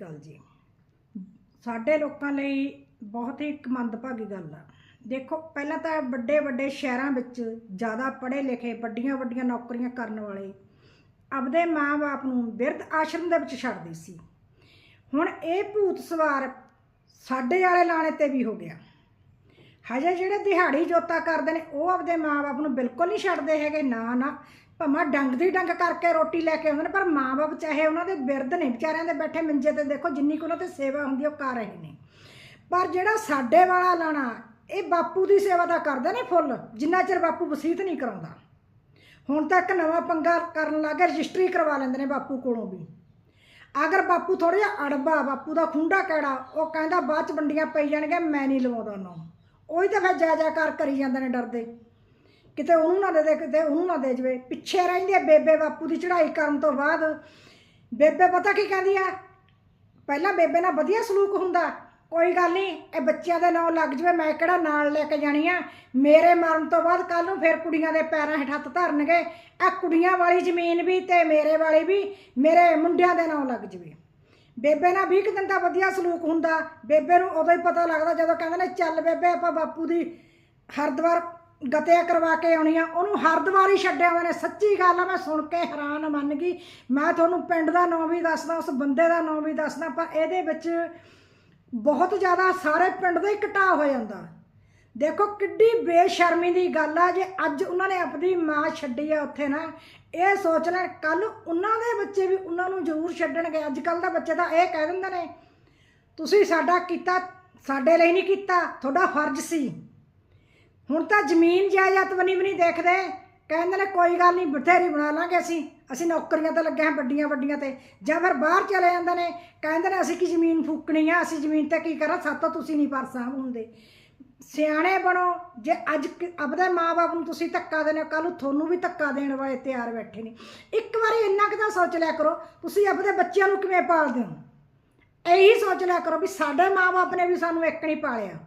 ਅਕਾਲ ਜੀ। ਸਾਡੇ ਲੋਕਾਂ ਲਈ ਬਹੁਤ ਹੀ ਇੱਕ ਮੰਦਭਾਗੀ ਗੱਲ ਆ। ਦੇਖੋ, ਪਹਿਲਾਂ ਤਾਂ ਵੱਡੇ ਵੱਡੇ ਸ਼ਹਿਰਾਂ ਵਿੱਚ ਜ਼ਿਆਦਾ ਪੜ੍ਹੇ ਲਿਖੇ, ਵੱਡੀਆਂ ਵੱਡੀਆਂ ਨੌਕਰੀਆਂ ਕਰਨ ਵਾਲੇ ਆਪਦੇ ਮਾਂ-ਬਾਪ ਨੂੰ ਬਿਰਧ ਆਸ਼ਰਮ ਦੇ ਵਿੱਚ ਛੱਡਦੇ ਸੀ। ਹੁਣ ਇਹ ਭੂਤ ਸਵਾਰ ਸਾਡੇ ਵਾਲੇ ਲਾਣੇ ਤੇ ਵੀ ਹੋ ਗਿਆ। ਹਜੇ ਜਿਹੜੇ ਦਿਹਾੜੀ ਜੋਤਾ ਕਰਦੇ ਨੇ, ਉਹ ਆਪਦੇ ਮਾਂ-ਬਾਪ ਨੂੰ ਬਿਲਕੁਲ ਨਹੀਂ ਛੱਡਦੇ ਹੈਗੇ, ਨਾ ਨਾ। ਭਾਵੇਂ ਡੰਗ ਦੀ ਡੰਗ ਕਰਕੇ ਰੋਟੀ ਲੈ ਕੇ ਆਉਂਦੇ ਨੇ, ਪਰ ਮਾਂ-ਬਾਪ ਚਾਹੇ ਉਹਨਾਂ ਦੇ ਬਿਰਧ ਨੇ, ਵਿਚਾਰਿਆਂ ਦੇ ਬੈਠੇ ਮੰਜੇ ਤੇ ਦੇਖੋ, ਜਿੰਨੀ ਕੁ ਉਹਨਾਂ ਤੇ ਸੇਵਾ ਹੁੰਦੀ ਉਹ ਕਰ ਰਹੇ ਨੇ। ਪਰ ਜਿਹੜਾ ਸਾਡੇ ਵਾਲਾ ਲਾਣਾ, ਇਹ ਬਾਪੂ ਦੀ ਸੇਵਾ ਦਾ ਕਰਦੇ ਨੇ ਫੁੱਲ, ਜਿੰਨਾ ਚਿਰ ਬਾਪੂ ਵਸੀਤ ਨਹੀਂ ਕਰਾਉਂਦਾ। ਹੁਣ ਤਾਂ ਇੱਕ ਨਵਾਂ ਪੰਗਾ ਕਰਨ ਲੱਗੇ ਰਜਿਸਟਰੀ ਕਰਵਾ ਲੈਂਦੇ ਨੇ ਬਾਪੂ ਕੋਲੋਂ ਵੀ। ਅਗਰ ਬਾਪੂ ਥੋੜਾ ਜਿਹਾ ਅੜਬਾ, ਬਾਪੂ ਦਾ ਖੁੰਡਾ ਕਿਹੜਾ ਉਹ ਕਹਿੰਦਾ ਬਾਅਦ ਚ ਵੰਡੀਆਂ ਪਈ ਜਾਣਗੀਆਂ, ਮੈਂ ਨਹੀਂ ਲਵਾਉਂਦਾ ਉਹਨੂੰ ਉਹੀ ਤਾਂ ਫਿਰ ਜਾ ਜਾ ਕਰ ਕਰੀ ਜਾਂਦੇ ਨੇ ਡਰਦੇ। ਕਿਤੇ ਉਹਨੂੰ ਨਾ ਦੇ ਦੇ, ਕਿਤੇ ਉਹਨੂੰ ਨਾ ਦੇ ਜਵੇ। ਪਿੱਛੇ ਰਹਿੰਦੇ ਹੈ ਬੇਬੇ ਬਾਪੂ ਦੀ ਚੜ੍ਹਾਈ ਕਰਨ ਤੋਂ ਬਾਅਦ। ਬੇਬੇ ਪਤਾ ਕੀ ਕਹਿੰਦੀ ਆ? ਪਹਿਲਾਂ ਬੇਬੇ ਨਾਲ ਵਧੀਆ ਸਲੂਕ ਹੁੰਦਾ। ਕੋਈ ਗੱਲ ਨਹੀਂ, ਇਹ ਬੱਚਿਆਂ ਦੇ ਨਾਂ ਲੱਗ ਜਵੇ, ਮੈਂ ਕਿਹੜਾ ਨਾਲ ਲੈ ਕੇ ਜਾਣੀ ਆ? ਮੇਰੇ ਮਰਨ ਤੋਂ ਬਾਅਦ ਕੱਲ ਨੂੰ ਫਿਰ ਕੁੜੀਆਂ ਦੇ ਪੈਰਾਂ ਹੇਠ ਹੱਥ ਧਰਨਗੇ। ਇਹ ਕੁੜੀਆਂ ਵਾਲੀ ਜ਼ਮੀਨ ਵੀ ਤੇ ਮੇਰੇ ਵਾਲੀ ਵੀ ਮੇਰੇ ਮੁੰਡਿਆਂ ਦੇ ਨਾਂ ਲੱਗ ਜਵੇ। ਬੇਬੇ ਨਾਲ 20 ਕੁ ਦਿਨ ਦਾ ਵਧੀਆ ਸਲੂਕ ਹੁੰਦਾ। ਬੇਬੇ ਨੂੰ ਉਦੋਂ ਹੀ ਪਤਾ ਲੱਗਦਾ ਜਦੋਂ ਕਹਿੰਦੇ ਨੇ, ਚੱਲ ਬੇਬੇ, ਆਪਾਂ ਬਾਪੂ ਦੀ ਹਰਦਵਾਰ ਗਤਿਆ ਕਰਵਾ ਕੇ ਆਉਣੀ ਆ। ਉਹਨੂੰ ਹਰਦਵਾਰ ਹੀ ਛੱਡਿਆ ਹੋਏ ਨੇ। ਸੱਚੀ ਗੱਲ ਆ, ਮੈਂ ਸੁਣ ਕੇ ਹੈਰਾਨ ਮੰਨ ਗਈ। ਮੈਂ ਤੁਹਾਨੂੰ ਪਿੰਡ ਦਾ ਨਾਂ ਵੀ ਦੱਸਦਾ, ਉਸ ਬੰਦੇ ਦਾ ਨਾਂ ਵੀ ਦੱਸਦਾ, ਪਰ ਇਹਦੇ ਵਿੱਚ ਬਹੁਤ ਜ਼ਿਆਦਾ ਸਾਰੇ ਪਿੰਡ ਦਾ ਹੀ ਘਟਾ ਹੋ ਜਾਂਦਾ। ਦੇਖੋ ਕਿੱਡੀ ਬੇਸ਼ਰਮੀ ਦੀ ਗੱਲ ਆ, ਜੇ ਅੱਜ ਉਹਨਾਂ ਨੇ ਆਪਣੀ ਮਾਂ ਛੱਡੀ ਆ ਉੱਥੇ ਨਾ, ਇਹ ਸੋਚ ਲੈਣ ਕੱਲ ਉਹਨਾਂ ਦੇ ਬੱਚੇ ਵੀ ਉਹਨਾਂ ਨੂੰ ਜ਼ਰੂਰ ਛੱਡਣਗੇ। ਅੱਜ ਕੱਲ ਦਾ ਬੱਚੇ ਤਾਂ ਇਹ ਕਹਿ ਦਿੰਦੇ ਨੇ, ਤੁਸੀਂ ਸਾਡਾ ਕੀਤਾ, ਸਾਡੇ ਲਈ ਨਹੀਂ ਕੀਤਾ, ਤੁਹਾਡਾ ਫਰਜ਼ ਸੀ। ਹੁਣ ਤਾਂ ਜ਼ਮੀਨ ਜਾਇਦਾਦ ਬਣੀ ਵੀ ਨਹੀਂ ਦੇਖਦੇ। ਕਹਿੰਦੇ ਨੇ, ਕੋਈ ਗੱਲ ਨਹੀਂ, ਬਥੇਰੀ ਬਣਾ ਲਾਂਗੇ ਅਸੀਂ। ਅਸੀਂ ਨੌਕਰੀਆਂ ਤੇ ਲੱਗੇ ਹਾਂ ਵੱਡੀਆਂ ਵੱਡੀਆਂ ਤੇ। ਜਾਂ ਫਿਰ ਬਾਹਰ ਚਲੇ ਜਾਂਦੇ ਨੇ। ਕਹਿੰਦੇ ਨੇ, ਅਸੀਂ ਕੀ ਜ਼ਮੀਨ ਫੂਕਣੀ ਆ? ਅਸੀਂ ਜ਼ਮੀਨ ਤੇ ਕੀ ਕਰਾਂ? ਸਾਤੋਂ ਤੁਸੀਂ ਨਹੀਂ ਪਰ ਸਾਂਭ ਹੁੰਦੇ ਸਿਆਣੇ ਬਣੋ। ਜੇ ਅੱਜ ਕ- ਆਪਦੇ ਮਾਪੇ ਨੂੰ ਤੁਸੀਂ ਧੱਕਾ ਦੇਣੇ ਕੱਲ ਨੂੰ ਤੁਹਾਨੂੰ ਵੀ ਧੱਕਾ ਦੇਣ ਵਾਲੇ ਤਿਆਰ ਬੈਠੇ ਨੇ। ਇੱਕ ਵਾਰੀ ਇੰਨਾ ਕੁ ਤਾਂ ਸੋਚ ਲਿਆ ਕਰੋ, ਤੁਸੀਂ ਆਪਦੇ ਬੱਚਿਆਂ ਨੂੰ ਕਿਵੇਂ ਪਾਲਦੇ ਹੋ? ਇਹੀ ਸੋਚ ਲਿਆ ਕਰੋ ਵੀ ਸਾਡੇ ਮਾਪੇ ਨੇ ਵੀ ਸਾਨੂੰ ਇੱਕ ਨਹੀਂ ਪਾਲਿਆ।